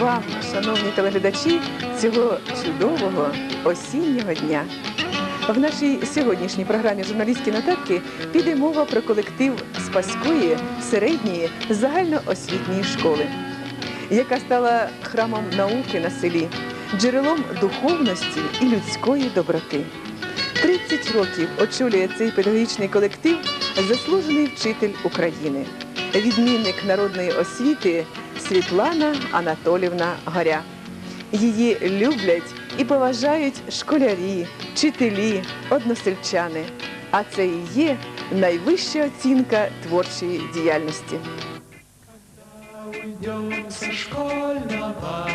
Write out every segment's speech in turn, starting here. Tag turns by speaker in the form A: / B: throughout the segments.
A: вам, шановні телеглядачі, цього чудового осіннього дня. В нашій сьогоднішній програмі журналістські нотатки піде мова про колектив Спаської середньої загальноосвітньої школи, яка стала храмом науки на селі, джерелом духовності і людської доброти. 30 років очолює цей педагогічний колектив заслужений вчитель України, відмінник народної освіти Світлана Анатолівна Горя. Її люблять і поважають школярі, вчителі, односельчани. А це і є найвища оцінка творчої діяльності.
B: Уйдем со школьного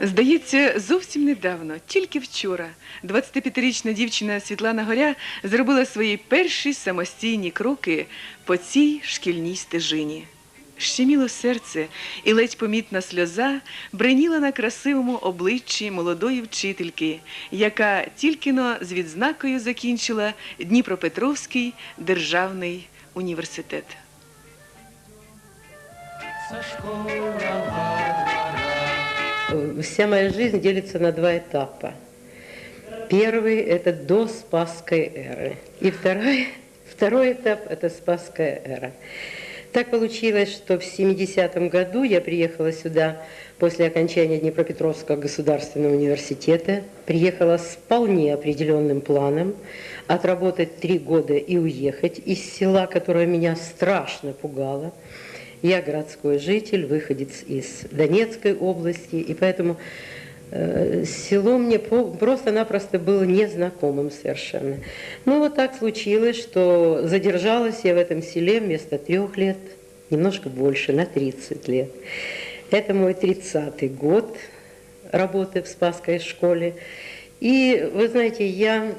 A: Здається, зовсім недавно, тільки вчора, 25-річна дівчина Світлана Горя зробила свої перші самостійні кроки по цій шкільній стежині. Щеміло серце і ледь помітна сльоза бреніла на красивому обличчі молодої вчительки, яка тільки но з відзнакою закінчила Дніпропетровський державний університет.
C: Вся моя жизнь делится на два этапа. Первый – это до Спасской эры. И второй, второй этап – это Спасская эра. Так получилось, что в 70-м году я приехала сюда после окончания Днепропетровского государственного университета. Приехала с вполне определенным планом отработать три года и уехать из села, которое меня страшно пугало. Я городской житель, выходец из Донецкой области, и поэтому э, село мне просто-напросто было незнакомым совершенно. Ну вот так случилось, что задержалась я в этом селе вместо трех лет, немножко больше, на 30 лет. Это мой 30-й год работы в Спасской школе. И вы знаете, я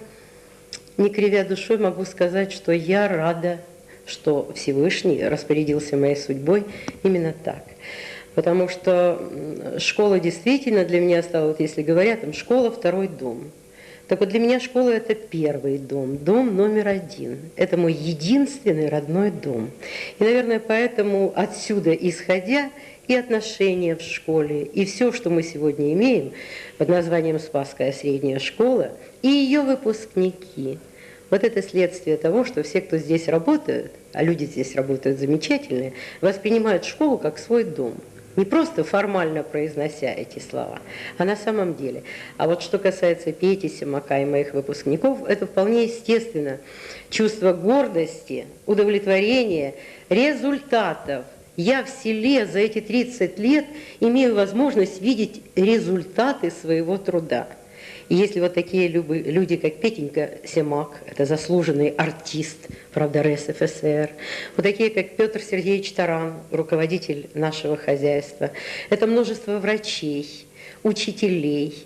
C: не кривя душой могу сказать, что я рада, что Всевышний распорядился моей судьбой именно так. Потому что школа действительно для меня стала, вот если говорят, там школа второй дом. Так вот для меня школа это первый дом, дом номер один. Это мой единственный родной дом. И, наверное, поэтому отсюда исходя и отношения в школе, и все, что мы сегодня имеем под названием Спасская средняя школа, и ее выпускники – вот это следствие того, что все, кто здесь работают, а люди здесь работают замечательные, воспринимают школу как свой дом. Не просто формально произнося эти слова, а на самом деле. А вот что касается Пети Симака и моих выпускников, это вполне естественно. Чувство гордости, удовлетворения, результатов. Я в селе за эти 30 лет имею возможность видеть результаты своего труда. Если вот такие люди, как Петенька Семак, это заслуженный артист, правда, РСФСР, вот такие, как Петр Сергеевич Таран, руководитель нашего хозяйства, это множество врачей, учителей,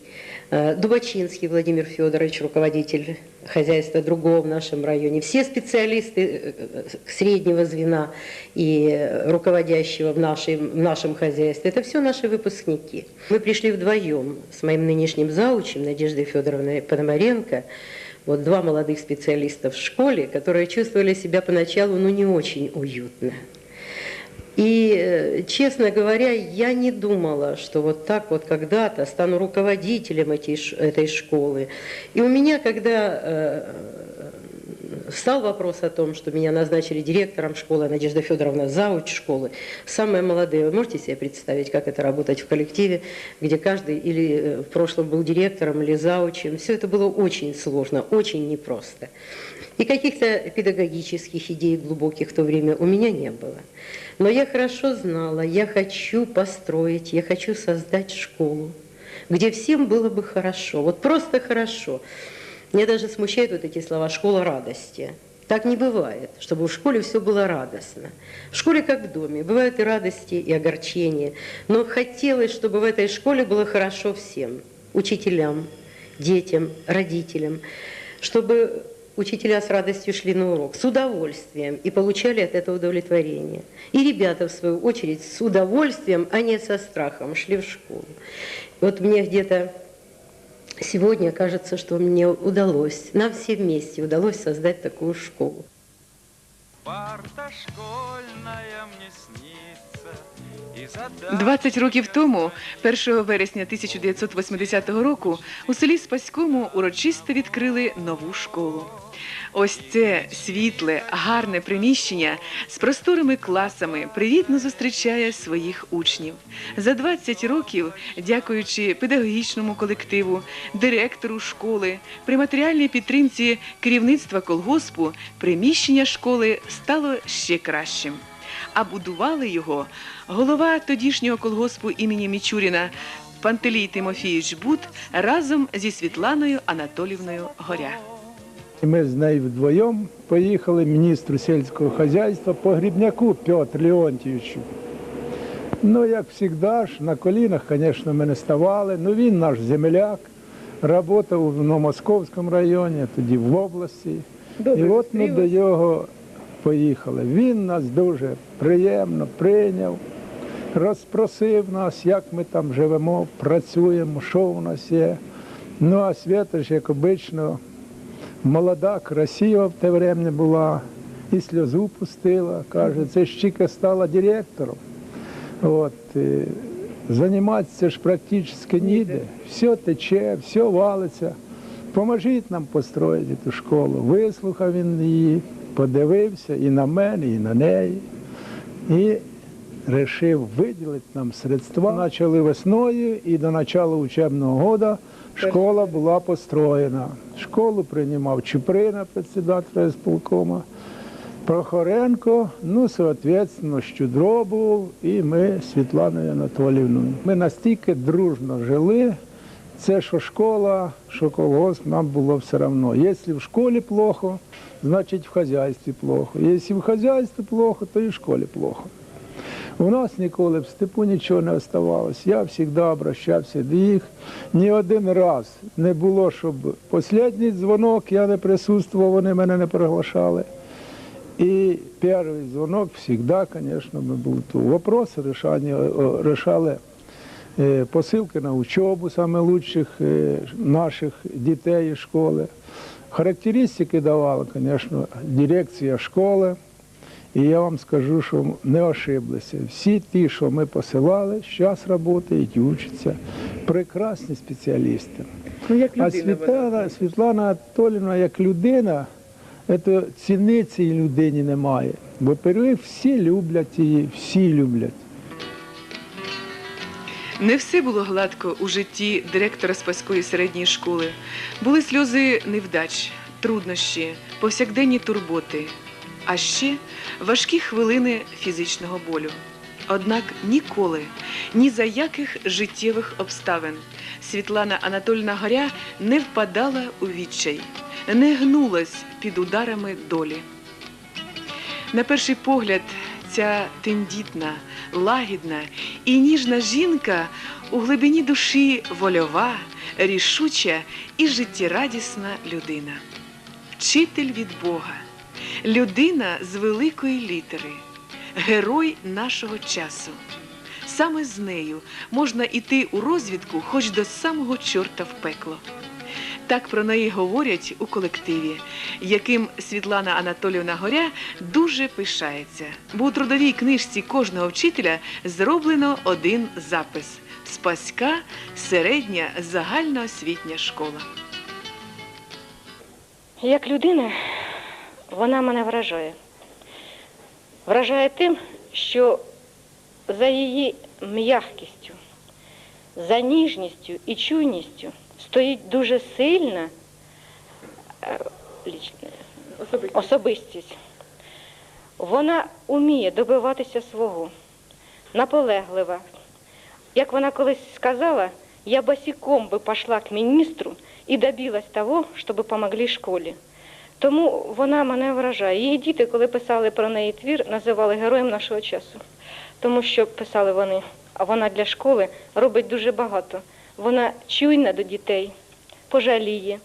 C: э, Дубачинский Владимир Федорович, руководитель хозяйства другого в нашем районе, все специалисты э, э, среднего звена и руководящего в, нашей, в нашем хозяйстве, это все наши выпускники. Мы пришли вдвоем с моим нынешним заучем Надеждой Федоровной Пономаренко, вот два молодых специалиста в школе, которые чувствовали себя поначалу ну, не очень уютно. И, э, честно говоря, я не думала, что вот так вот когда-то стану руководителем этой, этой школы. И у меня, когда э, встал вопрос о том, что меня назначили директором школы, Надежда Федоровна зауч школы, самые молодые, вы можете себе представить, как это работать в коллективе, где каждый или э, в прошлом был директором, или заучем. Все это было очень сложно, очень непросто. И каких-то педагогических идей глубоких в то время у меня не было. Но я хорошо знала, я хочу построить, я хочу создать школу, где всем было бы хорошо, вот просто хорошо. Меня даже смущают вот эти слова «школа радости». Так не бывает, чтобы в школе все было радостно. В школе как в доме, бывают и радости, и огорчения. Но хотелось, чтобы в этой школе было хорошо всем. Учителям, детям, родителям. Чтобы учителя с радостью шли на урок, с удовольствием и получали от этого удовлетворение. И ребята, в свою очередь, с удовольствием, а не со страхом шли в школу. Вот мне где-то сегодня кажется, что мне удалось, нам всем вместе удалось создать такую школу.
B: Парта школьная
D: мне снится,
A: 20 років тому, 1 вересня 1980 року, у селі Спаському урочисто відкрили нову школу. Ось це світле, гарне приміщення з просторими класами привітно зустрічає своїх учнів. За 20 років, дякуючи педагогічному колективу, директору школи, при матеріальній підтримці керівництва колгоспу, приміщення школи стало ще кращим а будували його голова тодішнього колгоспу імені Мічуріна Пантелій Тимофійович Бут разом зі Світланою Анатолівною Горя.
E: Ми з нею вдвоєм поїхали міністру сільського хазяйства по Грібняку Петр Леонтьовичу. Ну, як завжди ж, на колінах, звісно, ми не ставали. Ну, він наш земляк, працював в Новомосковському районі, тоді в області. І от ми до його поїхали. Він нас дуже приємно прийняв, розпросив нас, як ми там живемо, працюємо, що у нас є. Ну, а Свята ж, як обично, молода, красива в те время була, і сльозу пустила. Каже, це ж тільки стала директором. От, е, займатися ж практично ніде. Все тече, все валиться. Поможіть нам построїти ту школу. Вислухав він її, подивився і на мене, і на неї. І вирішив виділити нам средства. Почали весною і до початку учебного року школа була построєна. Школу приймав Чуприна, председатель сполкома, Прохоренко, ну, соответственно, Щудро був і ми з Світланою Анатоліївною. Ми настільки дружно жили, це що школа, що колгосп, нам було все одно. Якщо в школі плохо, значить в хазяйстві плохо. Якщо в хазяйстві плохо, то і в школі плохо. У нас ніколи в степу нічого не оставалось. Я завжди обращався до їх. Ні один раз не було, щоб останній дзвонок, я не присутствував, вони мене не приглашали. І перший дзвонок завжди, звісно, ми були тут. Рішання, рішали посилки на учебу саме лучших е, наших дітей школи. Характеристики давала, звісно, дирекція школи. І я вам скажу, що не ошиблися. Всі ті, що ми посилали, зараз працюють вчаться. Прекрасні спеціалісти.
A: Ну, як
E: А Світлана, Світлана Анатолівна як людина, ціни цій людині немає. Бо перші всі люблять її, всі люблять.
A: Не все було гладко у житті директора Спаської середньої школи. Були сльози невдач, труднощі, повсякденні турботи, а ще важкі хвилини фізичного болю. Однак ніколи, ні за яких життєвих обставин Світлана Анатольна Горя не впадала у відчай, не гнулась під ударами долі. На перший погляд, ця тендітна, лагідна і ніжна жінка у глибині душі вольова, рішуча і життєрадісна людина. Вчитель від Бога, людина з великої літери, герой нашого часу. Саме з нею можна йти у розвідку хоч до самого чорта в пекло. Так про неї говорять у колективі, яким Світлана Анатоліївна Горя дуже пишається. Бо у трудовій книжці кожного вчителя зроблено один запис Спаська середня загальноосвітня школа.
F: Як людина, вона мене вражає. Вражає тим, що за її м'якістю, за ніжністю і чуйністю стоїть дуже сильна е, особистість. Вона вміє добиватися свого, наполеглива. Як вона колись сказала, я босиком би пішла к міністру і добилась того, щоб помогли школі. Тому вона мене вражає. Її діти, коли писали про неї твір, називали героєм нашого часу. Тому що писали вони, а вона для школи робить дуже багато. Вона чуйна до дітей, пожаліє,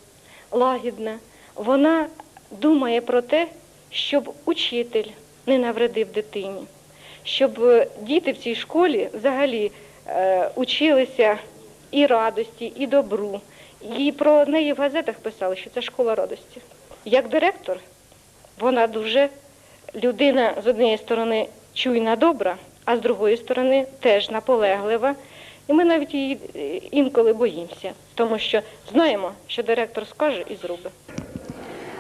F: лагідна. Вона думає про те, щоб учитель не навредив дитині, щоб е, діти в цій школі взагалі е, училися і радості, і добру. І про неї в газетах писали, що це школа радості. Як директор, вона дуже людина з однієї сторони чуйна, добра, а з другої сторони теж наполеглива. І ми навіть її е, інколи боїмося, тому що знаємо, що директор скаже і зробить.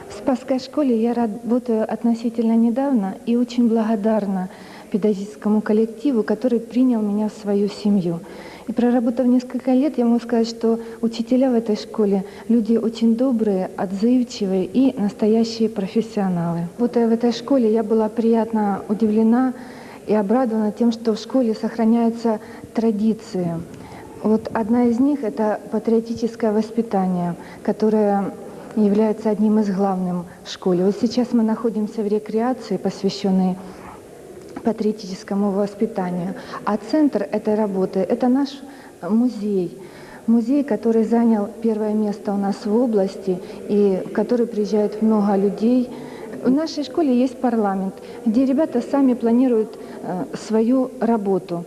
G: В Спасской школе я работаю относительно недавно и очень благодарна педагогическому коллективу, который принял меня в свою семью. И проработав несколько лет, я могу сказать, что учителя в этой школе люди очень добрые, отзывчивые и настоящие профессионалы. Работая в этой школе, я была приятно удивлена и обрадована тем, что в школе сохраняются традиции. Вот одна из них – это патриотическое воспитание, которое является одним из главных в школе. Вот сейчас мы находимся в рекреации, посвященной патриотическому воспитанию. А центр этой работы – это наш музей. Музей, который занял первое место у нас в области и в который приезжает много людей. В нашей школе есть парламент, где ребята сами планируют э, свою работу.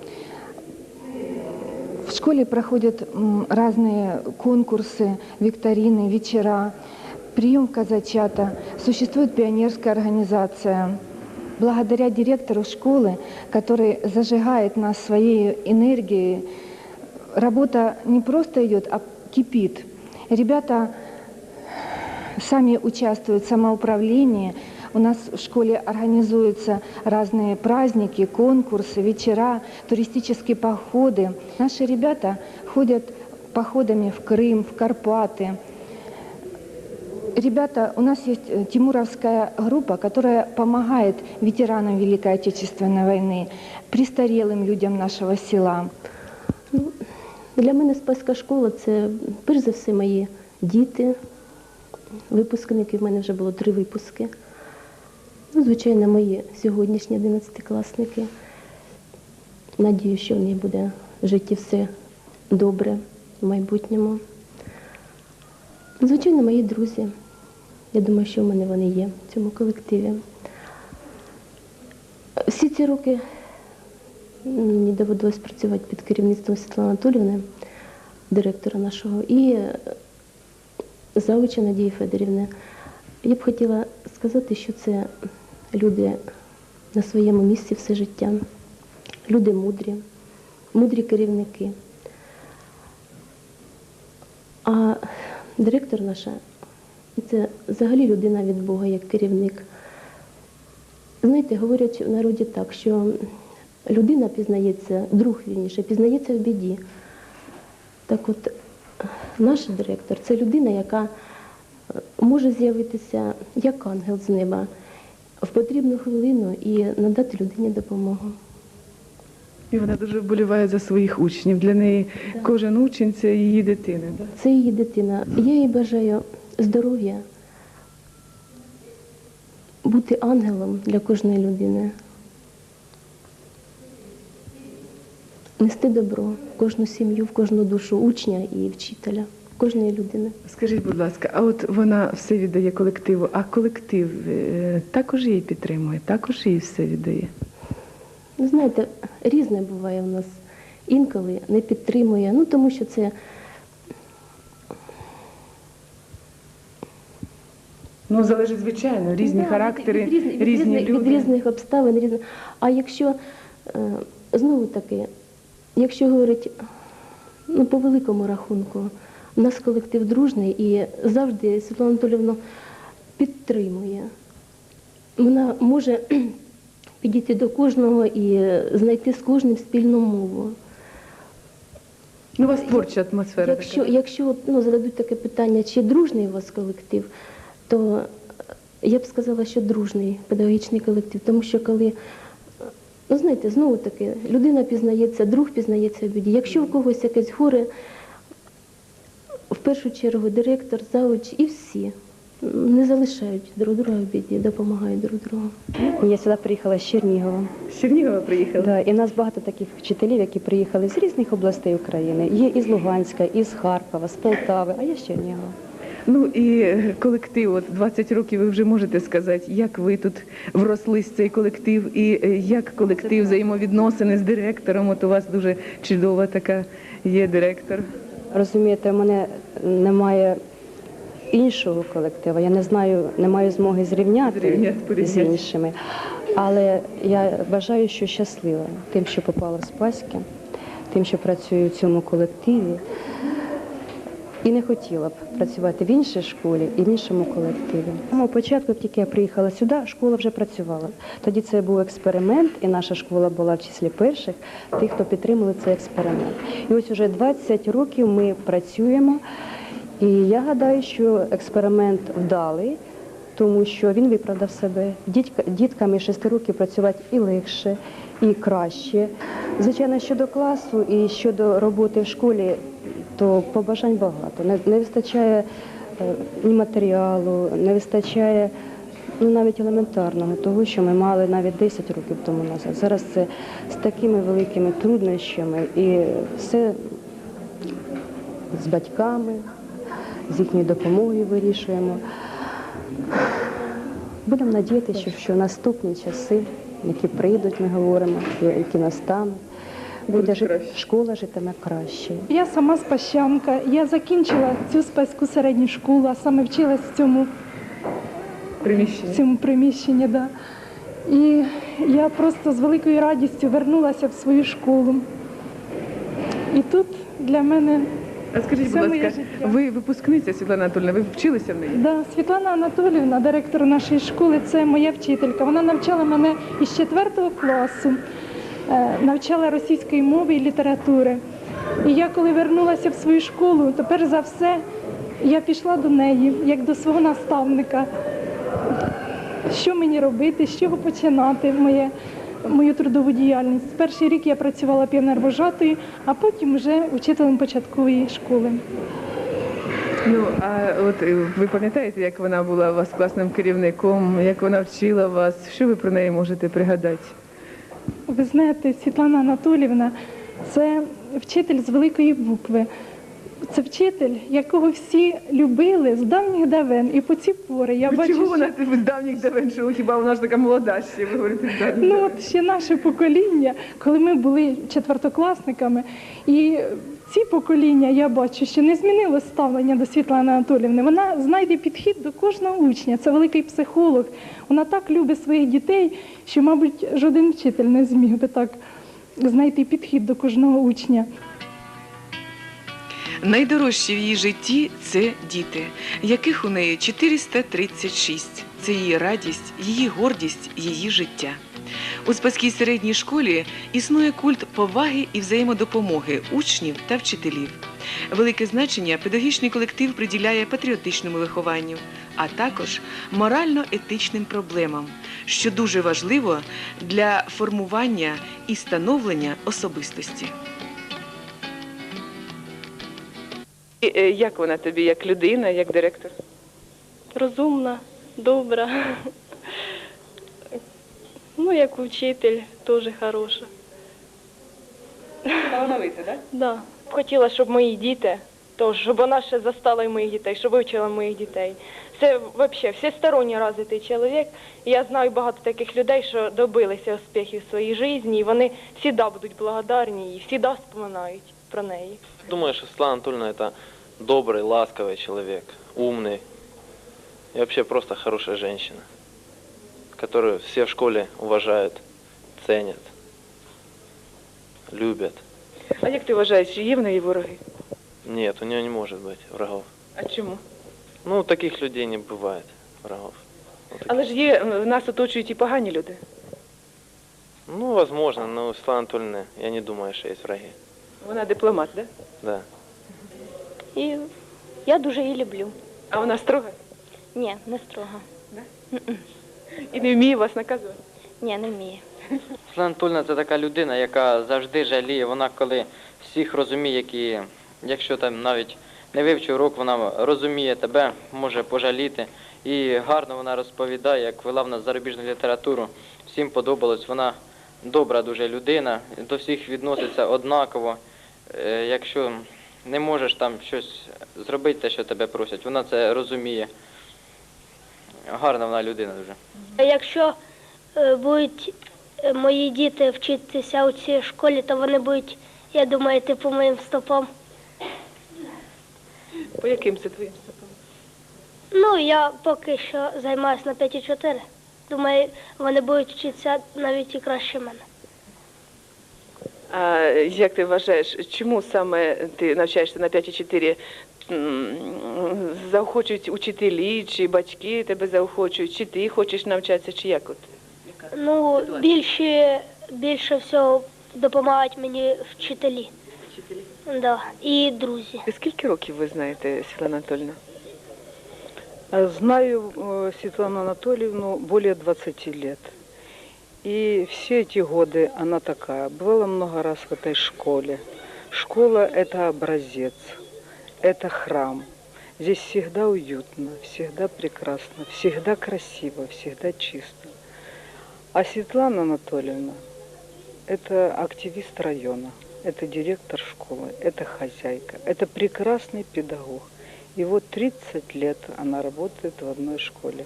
G: В школе проходят разные конкурсы, викторины, вечера, прием казачата, существует пионерская организация. Благодаря директору школы, который зажигает нас своей энергией, работа не просто идет, а кипит. Ребята сами участвуют в самоуправлении. У нас в школе организуются разные праздники, конкурсы, вечера, туристические походы. Наши ребята ходят походами в Крым, в Карпаты. Ребята, у нас есть э, тимуровская группа, которая помогает ветеранам Великой Отечественной войны, престарелым людям нашего села.
H: Для мене спаська школа це перш за все мої діти, випускники. В мене вже було три випуски. Ну, звичайно, мої сьогоднішні 11-класники. Надію, що в них буде в житті все добре в майбутньому. Звичайно, мої друзі. Я думаю, що в мене вони є в цьому колективі. Всі ці роки Мені довелось працювати під керівництвом Світлани Анатолівни, директора нашого, і завуча Надії Федорівни. Я б хотіла сказати, що це люди на своєму місці все життя, люди мудрі, мудрі керівники. А директор наша це взагалі людина від Бога як керівник. Знаєте, говорять в народі так, що людина пізнається, друг вірніше, пізнається в біді. Так от, наш директор це людина, яка може з'явитися як ангел з неба в потрібну хвилину і надати людині допомогу.
I: І вона дуже вболіває за своїх учнів. Для неї кожен учень це її дитина. Да?
H: Це її дитина. Я їй бажаю здоров'я, бути ангелом для кожної людини. Нести добро в кожну сім'ю, в кожну душу учня і вчителя, кожної людини.
I: Скажіть, будь ласка, а от вона все віддає колективу, а колектив е, також її підтримує, також їй все віддає.
H: Ну, знаєте, різне буває в нас. Інколи не підтримує, ну тому що це
I: Ну, залежить, звичайно, різні
H: Да,
I: характери,
H: від, від, від,
I: різні
H: різних,
I: люди.
H: від різних обставин. Різних. А якщо е, знову таки, якщо говорити ну, по великому рахунку, у нас колектив дружний і завжди Світлана Анатолівна підтримує. Вона може підійти до кожного і знайти з кожним спільну мову.
I: Ну, у вас творча атмосфера.
H: Якщо,
I: така.
H: якщо ну, зададуть таке питання, чи дружний у вас колектив, то я б сказала, що дружний педагогічний колектив. Тому що коли, ну знаєте, знову таки, людина пізнається, друг пізнається в біді. Якщо в когось якесь горе, першу чергу директор, завуч і всі не залишають друг друга в біді, допомагають друг другу.
J: Я сюди приїхала з Чернігова.
I: З Чернігова приїхали?
J: Да, і в нас багато таких вчителів, які приїхали з різних областей України. Є із Луганська, із Харкова, з Полтави, а я з Чернігова.
I: Ну і колектив, от 20 років ви вже можете сказати, як ви тут вросли з цей колектив, і е, як колектив взаємовідносини з директором. От у вас дуже чудова така є директор.
J: Розумієте, в мене немає іншого колективу. Я не знаю, не маю змоги зрівняти,
I: Зрівняти,
J: з іншими. Але я вважаю, що щаслива тим, що попала в Спаське, тим, що працюю в цьому колективі. І не хотіла б працювати в іншій школі і в іншому колективі. Тому початку, як тільки я приїхала сюди, школа вже працювала. Тоді це був експеримент, і наша школа була в числі перших, тих, хто підтримали цей експеримент. І ось уже 20 років ми працюємо. І я гадаю, що експеримент вдалий, тому що він виправдав себе. Дітка, дітками 6 років працювати і легше, і краще. Звичайно, щодо класу і щодо роботи в школі, то побажань багато. Не, не вистачає е, ні матеріалу, не вистачає ну, навіть елементарного того, що ми мали навіть 10 років тому назад. Зараз це з такими великими труднощами і все з батьками, з їхньою допомогою вирішуємо. Будемо надіятися, що, що наступні часи, які прийдуть, ми говоримо, які настануть, буде жит-
I: краще.
J: школа житиме краще.
K: Я сама спащанка. Я закінчила цю спаську середню школу, а саме вчилась в цьому,
I: Приміщення.
K: в цьому приміщенні. Да. І я просто з великою радістю вернулася в свою школу. І тут для мене
I: А скажіть,
K: Це
I: будь
K: моє
I: ласка,
K: життя.
I: ви випускниця Світлана Анатольовна, ви вчилися в неї?
K: да, Світлана Анатоліївна, директор нашої школи, це моя вчителька. Вона навчала мене із 4 класу, навчала російської мови і літератури. І я, коли вернулася в свою школу, то перш за все я пішла до неї, як до свого наставника. Що мені робити, з чого починати моє, мою трудову діяльність. Перший рік я працювала піонервожатою, а потім вже учителем початкової школи.
I: Ну а от е, ви пам'ятаєте, як вона була у вас класним керівником, як вона вчила вас? Що ви про неї можете пригадати?
K: Ви знаєте, Світлана Анатоліївна це вчитель з великої букви. Це вчитель, якого всі любили з давніх давен. І по ці пори я
I: Ну,
K: бачу,
I: Чого
K: що-
I: вона з давніх давен, що хіба вона ж така молода ще, ви говорите з давніх
K: Ну от ще наше покоління, коли ми були четвертокласниками, і ці покоління, я бачу, що не змінило ставлення до Світлани Анатолівни. Вона знайде підхід до кожного учня. Це великий психолог. Вона так любить своїх дітей, що, мабуть, жоден вчитель не зміг би так знайти підхід до кожного учня.
A: Найдорожчі в її житті це діти, яких у неї 436. Це її радість, її гордість, її життя. У Спаській середній школі існує культ поваги і взаємодопомоги учнів та вчителів. Велике значення педагогічний колектив приділяє патріотичному вихованню, а також морально-етичним проблемам, що дуже важливо для формування і становлення особистості.
I: І, е, Як вона тобі, як людина, як директор?
L: Розумна, добра. Ну, як учитель, теж хороша.
I: Талановита, так?
L: Да. Хотіла, щоб мої діти, тож, щоб вона ще застала і моїх дітей, щоб вивчила моїх дітей. Це взагалі всесторонньо розвитий чоловік. І я знаю багато таких людей, що добилися успіхів в своїй житті, і вони завжди будуть благодарні і завжди споминають про неї.
M: Думаю, что Светлана Анатольевна это добрый, ласковый человек, умный и вообще просто хорошая женщина, которую все в школе уважают, ценят, любят.
I: А як ти вважаєш, чи є в неї вороги?
M: Нет, у нее не может быть врагов.
I: А чому?
M: Ну, у таких людей не бывает врагов. У таких-
I: Але ж є, е, нас оточують і погані люди.
M: Ну, возможно, но у Светланы Анатольевны я не думаю, что есть враги.
I: Вона дипломат, так?
M: Да.
L: І я дуже її люблю.
I: А вона строга
L: Ні, не строго.
I: І не вміє вас наказувати.
L: Ні, не вміє.
N: Світлана Анатольовна це така людина, яка завжди жаліє. Вона коли всіх розуміє, які, якщо там навіть не вивчив урок, вона розуміє тебе, може пожаліти. І гарно вона розповідає, як вела в нас зарубіжну літературу. Всім подобалось. Вона добра дуже людина, до всіх відноситься однаково. Е, Якщо не можеш там щось зробити, те, що тебе просять, вона це розуміє. Гарна вона людина дуже.
L: Якщо е, будуть е, мої діти вчитися у цій школі, то вони будуть, я думаю, йти по моїм стопам.
I: По яким це твоїм стопам?
O: Ну, я поки що займаюся на 5,4. Думаю, вони будуть вчитися навіть і краще мене.
I: А як ти вважаєш, чому саме ти навчаєшся на 5,4? М, Заохочують учителі чи батьки тебе заохочують, чи ти хочеш навчатися, чи як от?
O: Ну, більше, більше всього допомагають мені вчителі.
I: Вчителі.
O: Да, і друзі.
I: Скільки років ви знаєте, Світлана Анатольевна?
P: Знаю э, Светлану Анатольевну более 20 лет. И все эти годы она такая. Бывала много раз в этой школе. Школа – это образец, Это храм. Здесь всегда уютно, всегда прекрасно, всегда красиво, всегда чисто. А Светлана Анатольевна – это активист района, это директор школы, это хозяйка, это прекрасный педагог. И вот 30 лет она работает в одной школе.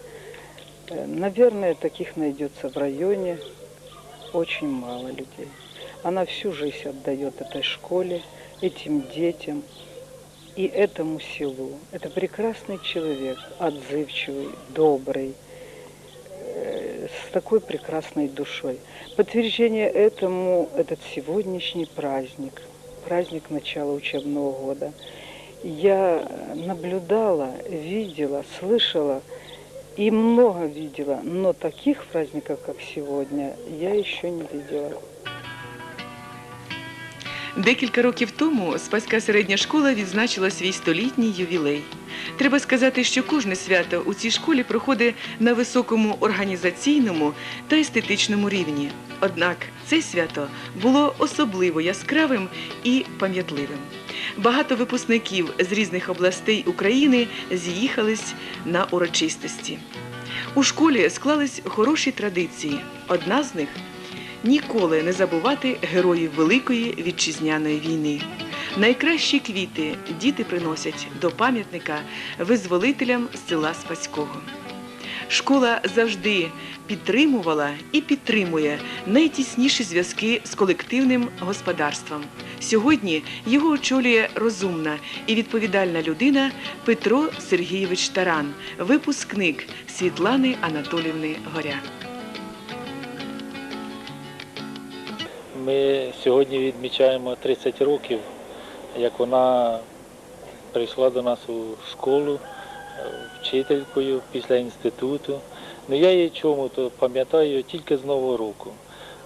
P: Э, Наверное, таких найдется в районе очень мало людей. Она всю жизнь отдает этой школе, этим детям и этому селу. Это прекрасный человек, отзывчивый, добрый, э, с такой прекрасной душой. Подтверждение этому этот сегодняшний праздник, праздник начала учебного года. Я наблюдала, видела, слышала и много видела, но таких праздников, как сегодня, я еще не видела.
A: Декілька років тому Спаська середня школа відзначила свій столітній ювілей. Треба сказати, що кожне свято у цій школі проходить на високому організаційному та естетичному рівні. Однак це свято було особливо яскравим і пам'ятливим. Багато випускників з різних областей України з'їхались на урочистості. У школі склались хороші традиції. Одна з них ніколи не забувати героїв Великої вітчизняної війни. Найкращі квіти діти приносять до пам'ятника визволителям села Спаського. Школа завжди підтримувала і підтримує найтісніші зв'язки з колективним господарством. Сьогодні його очолює розумна і відповідальна людина Петро Сергійович Таран, випускник Світлани Анатолівни Горя.
Q: Ми сьогодні відмічаємо 30 років, як вона прийшла до нас у школу вчителькою після інституту. Ну я її чому то пам'ятаю тільки з Нового року.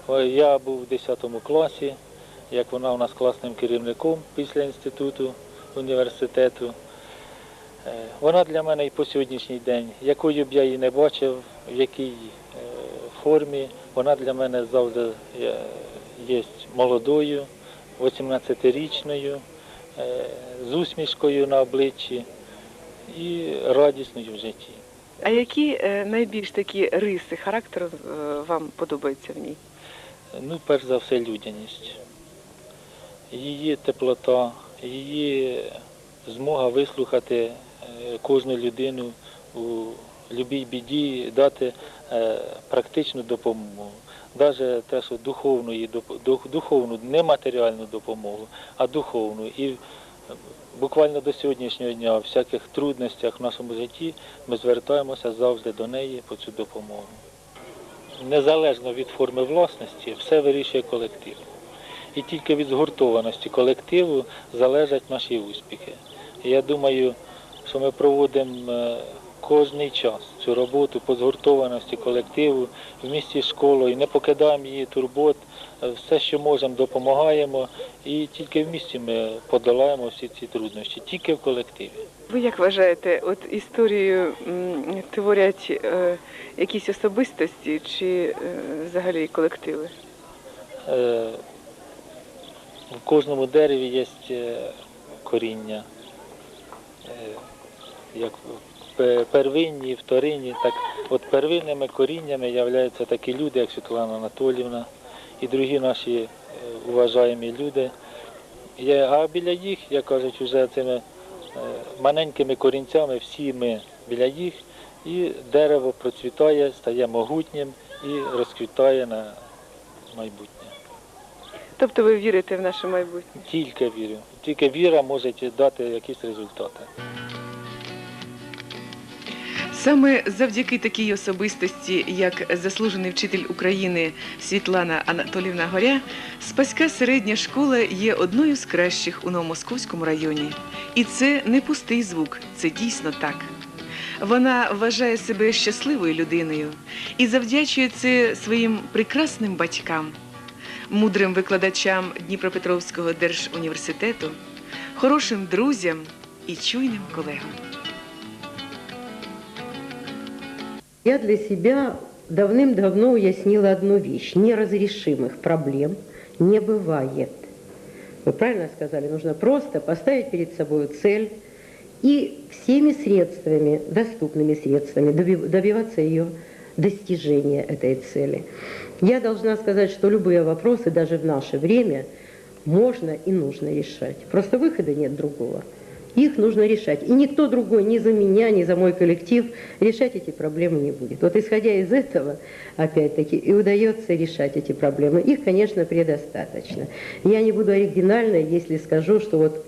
Q: Е, Я був в 10 класі, як вона у нас класним керівником після інституту університету. Е, Вона для мене і по сьогоднішній день, якою б я її не бачив, в якій е, формі, вона для мене завжди є молодою, 18-річною, е, з усмішкою на обличчі і радісною в житті.
I: А які е, найбільш такі риси характеру е, вам подобаються в ній?
Q: Ну, перш за все, людяність. Її теплота, її змога вислухати кожну людину у будь-якій біді, дати практичну допомогу. Навіть те, що духовну, духовну, не матеріальну допомогу, а духовну. І е, буквально до сьогоднішнього дня, в всяких трудностях в нашому житті, ми звертаємося завжди до неї по цю допомогу. Незалежно від форми власності, все вирішує колектив. І тільки від згуртованості колективу залежать наші успіхи. Я думаю, що ми проводимо е, кожний час цю роботу по згуртованості колективу в місті школою, не покидаємо її турбот, все, що можемо, допомагаємо. І тільки в місті ми подолаємо всі ці труднощі, тільки в колективі.
I: Ви як вважаєте, от історію творять е, якісь особистості чи е, взагалі колективи?
Q: Е, В кожному дереві є е, коріння. Е, Як первинні, вторинні, так от первинними коріннями являються такі люди, як Світлана Анатолівна і другі наші е, уважаємі люди. Є, а біля їх, як кажуть, вже цими е, маленькими корінцями всі ми біля їх, і дерево процвітає, стає могутнім і розквітає на майбутнє.
I: Тобто ви вірите в наше майбутнє?
Q: Тільки вірю. Тільки віра може дати якісь результати.
A: Саме завдяки такій особистості, як заслужений вчитель України Світлана Анатолівна Горя, Спаська середня школа є одною з кращих у Новомосковському районі. І це не пустий звук, це дійсно так. Вона вважає себе щасливою людиною і завдячує це своїм прекрасним батькам, мудрим викладачам Дніпропетровського держуніверситету, хорошим друзям і чуйним колегам.
C: Я для себя давным-давно уяснила одну вещь. Неразрешимых проблем не бывает. Вы правильно сказали, нужно просто поставить перед собой цель и всеми средствами, доступными средствами доби- добиваться ее достижения этой цели. Я должна сказать, что любые вопросы даже в наше время можно и нужно решать. Просто выхода нет другого. Их нужно решать. И никто другой, ни за меня, ни за мой коллектив, решать эти проблемы не будет. Вот исходя из этого, опять-таки, и удается решать эти проблемы. Их, конечно, предостаточно. Я не буду оригинальной, если скажу, что вот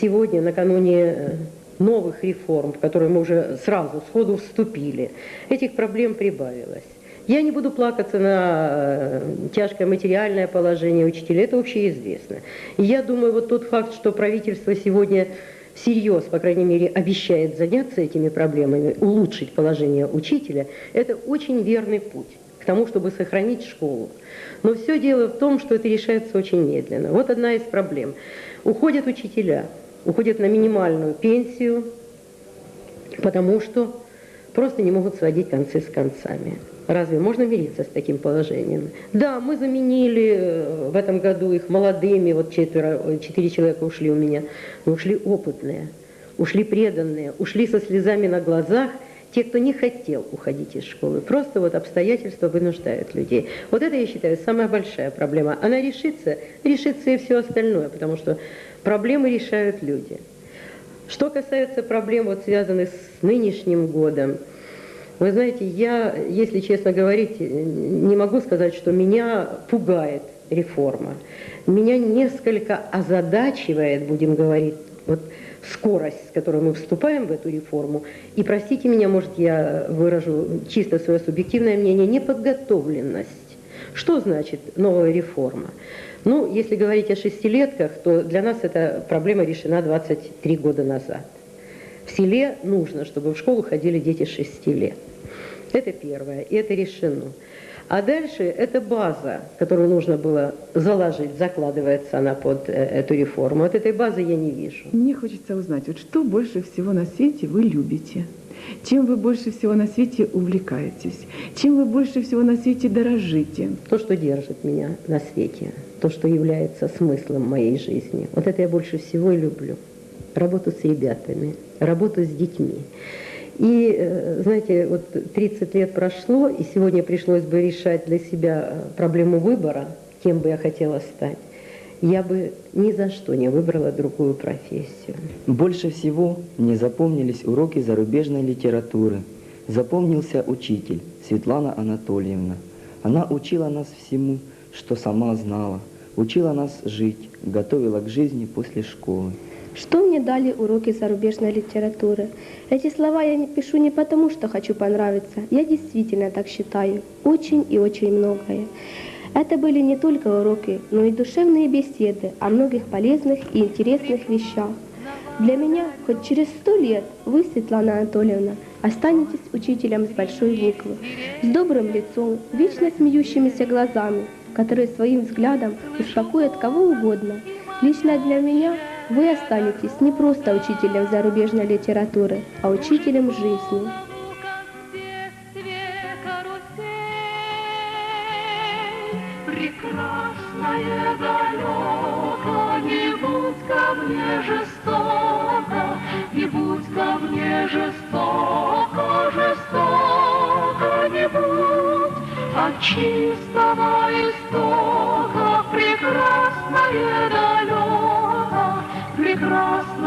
C: сегодня, накануне э, новых реформ, в которые мы уже сразу, сходу вступили, этих проблем прибавилось. Я не буду плакаться на э, тяжкое материальное положение учителей, это общеизвестно. И я думаю, вот тот факт, что правительство сегодня всерьез, по крайней мере, обещает заняться этими проблемами, улучшить положение учителя, это очень верный путь к тому, чтобы сохранить школу. Но все дело в том, что это решается очень медленно. Вот одна из проблем. Уходят учителя, уходят на минимальную пенсию, потому что просто не могут сводить концы с концами. Разве можно мириться с таким положением? Да, мы заменили э, в этом году их молодыми, вот четверо, э, четыре человека ушли у меня, но ушли опытные, ушли преданные, ушли со слезами на глазах, те, кто не хотел уходить из школы. Просто вот обстоятельства вынуждают людей. Вот это, я считаю, самая большая проблема. Она решится, решится и все остальное, потому что проблемы решают люди. Что касается проблем, вот, связанных с нынешним годом, вы знаете, я, если честно говорить, не могу сказать, что меня пугает реформа. Меня несколько озадачивает, будем говорить, вот скорость, с которой мы вступаем в эту реформу. И простите меня, может, я выражу чисто свое субъективное мнение, неподготовленность. Что значит новая реформа? Ну, если говорить о шестилетках, то для нас эта проблема решена 23 года назад. В селе нужно, чтобы в школу ходили дети 6 лет. Это первое, и это решено. А дальше это база, которую нужно было заложить, закладывается она под э, эту реформу. От этой базы я не вижу.
I: Мне хочется узнать, вот что больше всего на свете вы любите? Чем вы больше всего на свете увлекаетесь? Чем вы больше всего на свете дорожите?
C: То, что держит меня на свете, то, что является смыслом моей жизни. Вот это я больше всего и люблю. Работу с ребятами, работу с детьми. И, э, знаете, вот 30 лет прошло, и сегодня пришлось бы решать для себя э, проблему выбора, кем бы я хотела стать. Я бы ни за что не выбрала другую профессию.
R: Больше всего мне запомнились уроки зарубежной литературы. Запомнился учитель Светлана Анатольевна. Она учила нас всему, что сама знала. Учила нас жить, готовила к жизни после школы.
S: Что мне дали уроки зарубежной литературы? Эти слова я не пишу не потому, что хочу понравиться. Я действительно так считаю. Очень и очень многое. Это были не только уроки, но и душевные беседы о многих полезных и интересных вещах. Для меня хоть через сто лет вы, Светлана Анатольевна, останетесь учителем с большой буквы, с добрым лицом, вечно смеющимися глазами, которые своим взглядом успокоят кого угодно. Лично для меня вы останетесь не просто учителем зарубежной литературы, а учителем жизни.
T: Прекрасная далеко, не будь ко мне жестоко, не будь ко мне жестоко, жестоко не будь, от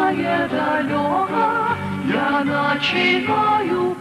T: прекрасное далеко, я начинаю.